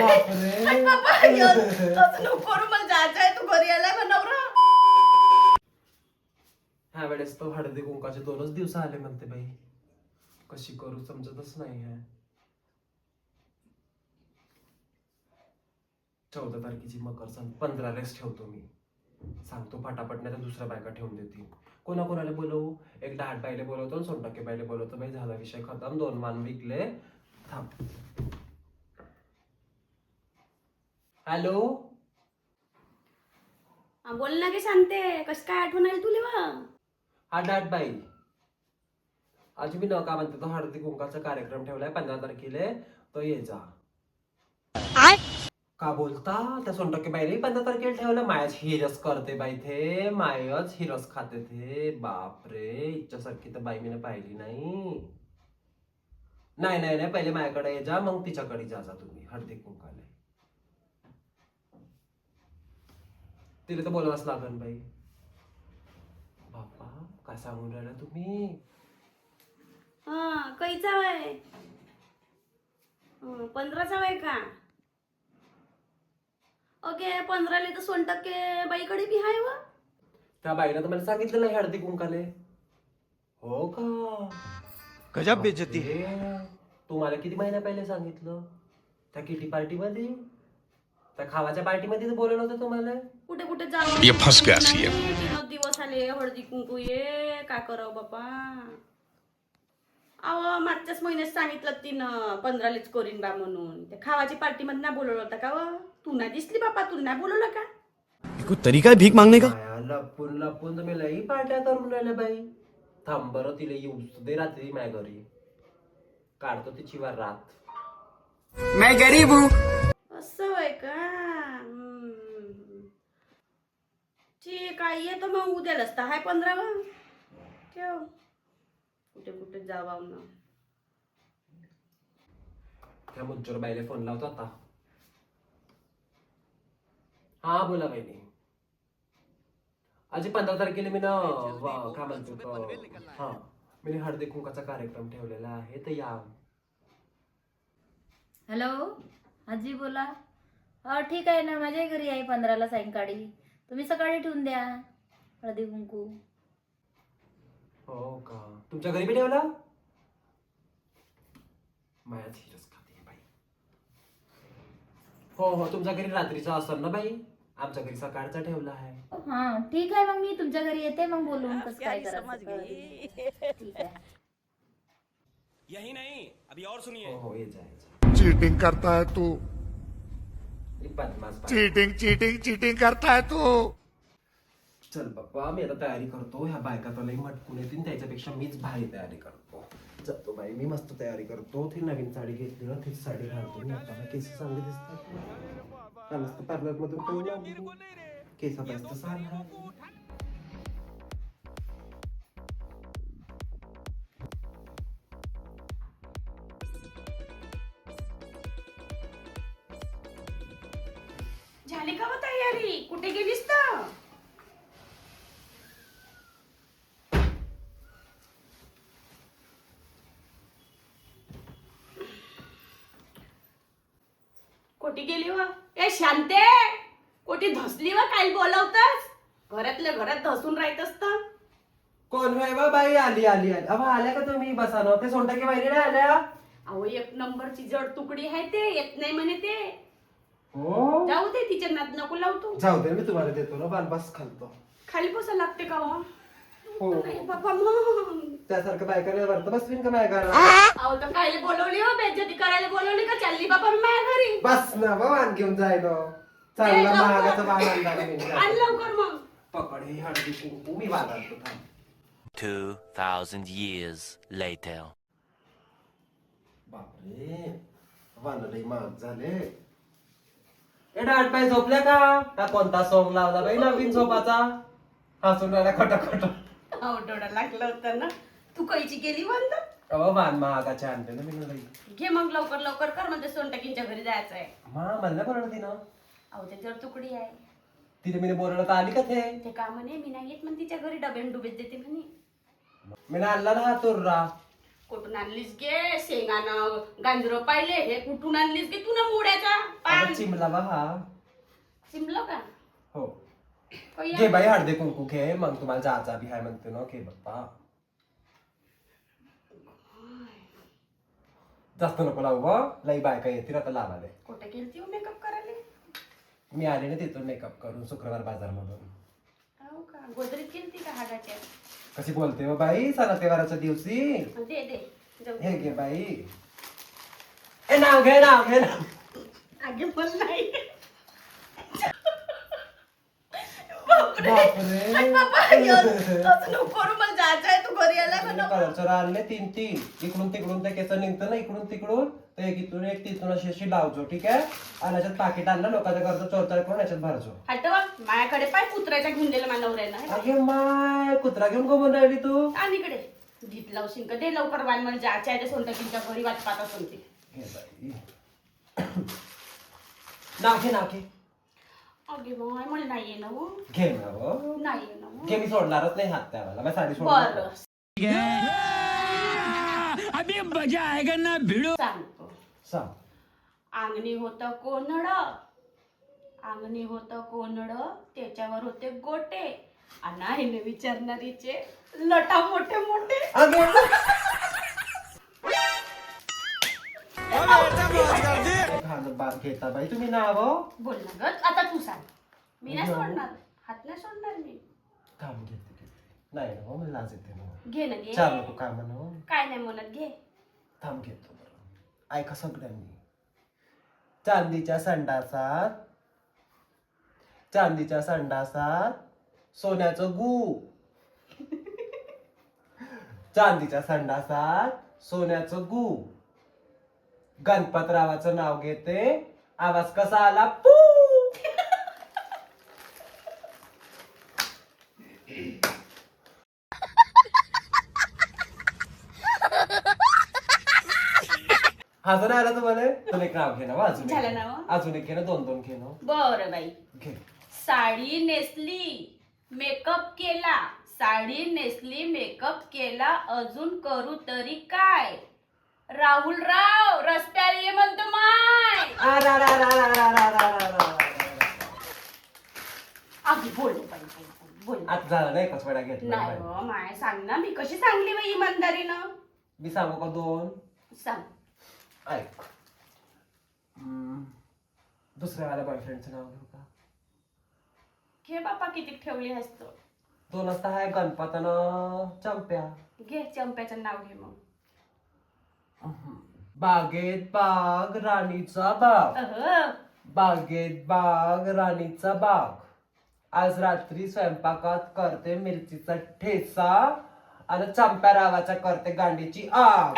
बापरे. बापरे. अरे बाबा यो, तसं नको करू मला जायचं आहे तू घरी आलाय मग नवरा? ह्या वेळेस तो हळदी कुंकाचे दोनच दिवस आले म्हणते बाई. कशी करू समजतच नाही आहे. चौदा तारखेची मकर सण पंधरालाच ठेवतो मी. सांगतो फटाफट नाही तर दुसऱ्या बायका ठेवून देतील. कोणा कोणाला बोलवू? एक डाट बाईले बोलवतो आणि सोनटक्के बाईले बोलवतो. बाई झाला विषय खतम. दोन मान विकले. थांब. हॅलो? हा, बोल ना की सांगते कस काय आठवण आली तुला वा हा डाट बाई. आज मी न का म्हणते तो हळदी कुंकाचा कार्यक्रम ठेवलाय पंधरा तारखेला. तो ये जा. का बोलता? त्या सोनटक्के बाईने पंधरा तारखेला ठेवलं. मायाच हिरस करते बाई थे मायच हिरस खाते थे. बापरे इच्छासारखी तर बाई मीने पाहिली नाही. नाही नाही नाही पहिले माझ्याकडे ये जा मग तिच्याकडे जा जा तुम्ही हळदी कुंकाला तिला तर बोलवाच लागन बाई. बापा काय सांगून राहिला तुम्ही? हा कैचा वय? पंधराचा वय का? ओके पंधराले तर सोन टक्के बाईकडे बी हाय व. त्या बाईनं तर मला सांगितलं नाही हळदी कुंकाले. हो का? गजब बेइज्जती है. तुम्हाला किती महिन्या पहिले सांगितलं? त्या किटी पार्टी मध्ये त्या खावाच्या पार्टी मध्ये तर बोलवलं होतं तुम्हाला? कुठे कुठे जावं ये फंस दिवस आले हळदी कुंकू ये काय करावं बापा? अव मागच्याच महिन्यात सांगितलं तिनं पंधरालेच करीन बा म्हणून. त्या खावाची पार्टी मध्ये नाही बोलवलं होतं का व? तू नाही दिसली बापा तू नाही बोलवलं का? ये कोई तरीका है भीख मांगने का? लपून लपून तुम्ही लई पार्ट्या करून राहिल्या बाई. थांब बरं तिला येऊ दे रात्री माझ्या घरी. काढतो तिची वार रात. मैं गरीब हूँ. असं होय का? हम्म. ठीक आहे येतो मग उद्यालाच तर हाय पंधरावा ठेव. कुठे कुठे जावा ना त्या मुज्जर बाईला फोन लावतो आता. हा बोला बहिणी. आज पंधरा तारखेला मी ना वा- काय म्हणतो तो, हा मी हळदी कुंकाचा कार्यक्रम ठेवलेला आहे तर या. हॅलो आजी बोला. हो ठीक आहे ना माझ्याही घरी आहे पंधराला सायंकाळी. तुम्ही सकाळी ठेवून द्या हळदी कुंकू हो का? तुमच्या घरी बी ठेवला? माया धीरच खाते बाई. हो हो तुमच्या घरी रात्रीचा असेल ना बाई? आमच्या घरी सकाळचा ठेवला आहे. हा ठीक आहे मग मी तुमच्या घरी येते मग बोलून कसं काय करायचं कळलं. ठीक आहे. यही नहीं अभी और सुनिए। हो हो ये जा चीटिंग करता है तू. ही बदमाश बाई. चीटिंग चीटिंग चीटिंग करता है तू. चल बाप्पा मी आता तयारी करतो. ह्या बायका तर लई मटकून येतील त्याच्यापेक्षा मीच भारी तयारी करतो. जातो बाई मी मस्त तयारी करतो. ती नवीन साडी घेतली ना तीच साडी घालतो मी. आता केस चांगले दिसतात. का मस्त पार्लर मधून. केस झाली का व तयारी? कुठे गेलीस तर? कोटी गेली व? ए शांते! कोटी धसली व काही बोलवतस? घरातल्या घरात धसून राहत असत कोण होय बा बाई? आली आली आली. अबा आल्या का तुम्ही? बसा ना. ते सोनटाके बाई नाही आल्या? अहो एक नंबरची जड तुकडी आहे ते. येत नाही म्हणे ते. हो? जाऊ दे तिच्या नात नको लावतो जाऊ दे मी तुम्हाला देतो ना बाल बस खालतो. खाली बसा लागते का हो? हो. नाही बाबा मग. त्यासारखं बायका वरत बसवीन का माझ्या घरात अहो तर खायला बोलवली हो बेज्जती करायला बोलवली का? चालली बाबा मी माझ्या घरी. बस ना बाबा घेऊन जायलो ए, चांगला लवकर. महागाचा बाण आणला मी? आण लवकर मग. पकड ही हळदी कुंकू मी बाजारतो थांब. 2,000 years later. बापरे वानं लई महाग झाले. ए डाट पाय झोपल्या का? हा कोणता सॉंग लावला बाई नवीन झोपाचा? हसून राहिला खट खट. आवडोडा लागलं होतं ना. तू कैची गेली बंद? अहो वान महागाच्या आणते ना मी लई घे मग लवकर लवकर कर म्हणजे सोनटकींच्या घरी जायचं आहे मा मला तिनं. अहो त्याच्यावर तुकडी आहे. तिने मी बोलवलं तर आली का ते? ते का म्हणे मी नाही येत म्हणे तिच्या घरी डबे डुबेच देते म्हणे. मी आणला ना हा तुर्रा कुठून आणलीस गे? शेंगानं गांजरं पाहिले हे कुठून आणलीस गे तू ना मुड्याचा? अगं पान. चिमला बा हा. चिमलं का? हो. काही घे बाई हळदी कुंकू घे मग तुम्हाला जायचा बी हाय म्हणते ना घे बाप्पा. जास्त नको लावू बा लई बायका येतील आता लावाले कुठे गेलती मेकअप करायला? मी आले ना तिथून मेकअप करून शुक्रवार बाजारमधून हो का? गोदरीत गेलती का हाडाच्या कशी बोलते हो बाई? सणा तेवाराच्या दिवशी. दे दे. जाऊ दे. हे घे बाई. ए नाव घे नाव घे नाव पण नाही बापरे बाबा, असं नको करू, मला जायचं आहे तू घरी आलाय म्हणा कलरचं आणले तीन तीन इकडून तिकडून ते केस निघतं ना इकडून तिकडून. ते एक इथून एक तिथून अशी अशी लावजो ठीक आहे? आणि याच्यात पाकिट आणलं लोकांच्या घरचं चोरचार करून याच्यात भरजो. माझ्याकडे पाय कुत्र्याच्या घेऊन दिलं माझ्या नवऱ्यानं अगे माय कुत्रा घेऊन कोण राहिली तू. आणि इकडे. गीत लावशील का दे लवकर वाल मला जायचं आहे ते सोनटकींच्या घरी वाट पाहत असून ती. नाव घे अगे मग मला नाही हो. घे ना हो. नाही हो. घे मी सोडणारच नाही हात मी साडी सोडणार बरं. सांगतो. सांग. अंगणी होतं कोनड अंगणी होतं कोनड त्याच्यावर होते गोटे. आणि आईने विचारणारीचे लटा मोठे मोठे. अगे घालून बार घेता बाई. तुम्ही बोल ना ग. आता तू सांग. मी नाही सोडणार. हात नाही सोडणार मी. काम घेते घेते नाही ना हो, मला लाज येते ना घे ना घे. नको काय म्हणू काय नाही म्हणत घे. थांब घेतो बरं. ऐका सगळ्यांनी. चांदीच्या संडासात चांदीच्या संडासात सोन्याचं गू. चांदीच्या संडासात सोन्याचं गू. गणपतरावाचं नाव घेते. आवाज कसा आला? पू! हसून आला तुम्हाला? एक नाव घे ना हो, अजून एक झालं घे. ना हो? अजून एक घे ना दोन दोन घे ना. बर बाई. घे. साडी नेसली मेकअप केला. साडी नेसली मेकअप केला अजून करू तरी काय? राहुल राव रस्त्याला ये म्हणतो माय. आ, रा, रा, रा, रा, रा, रा, रा, रा, रा, रा. अगदी बोल बाई, बाई, बाई, बोल आता झालं नाही वेळा घेतला नाही हो माय सांग ना मी कशी सांगली बाई इमानदारीनं? मी सांगू का दोन? सांग. ऐक. हम्म, दुसऱ्या वाल्या बॉयफ्रेंडचं नाव घेऊ का? घे बापा किती ठेवली असतो दोन वाजता आहे गणपतनं चंप्या. घे चंप्याचं नाव घे मग. बागेत बाग राणीचा बाग. अह, बागेत बाग राणीचा बाग. आज रात्री स्वयंपाकात करते मिरचीचा ठेचा आणि चंप्या रावाच्या करते गांडीची आग.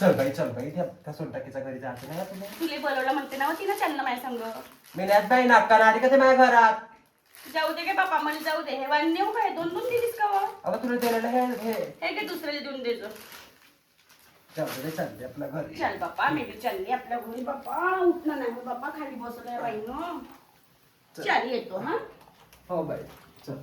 चल बाई चल बाई त्या त्या सोनटाकीच्या घरी नाही का तुला तुले बोलवलं म्हणते ना हो तिनं चाललं माझ्या संग. मी नाही बाई नाका का ते माझ्या घरात? जाऊ दे गे बापा मला जाऊ दे. हे वाण नेऊ काय दोन दोन दिलीस का व? अगं तुला दिलेलं हे हे. हे घे दुसऱ्याला देऊन देतो जाऊ दे चालते आपल्या घरी. चल बापा मी बी चालली आपल्या घरी. बापा उठणं नाही हो बापा खाली बसलोय बाई न चल येतो हा. हो बाई चल.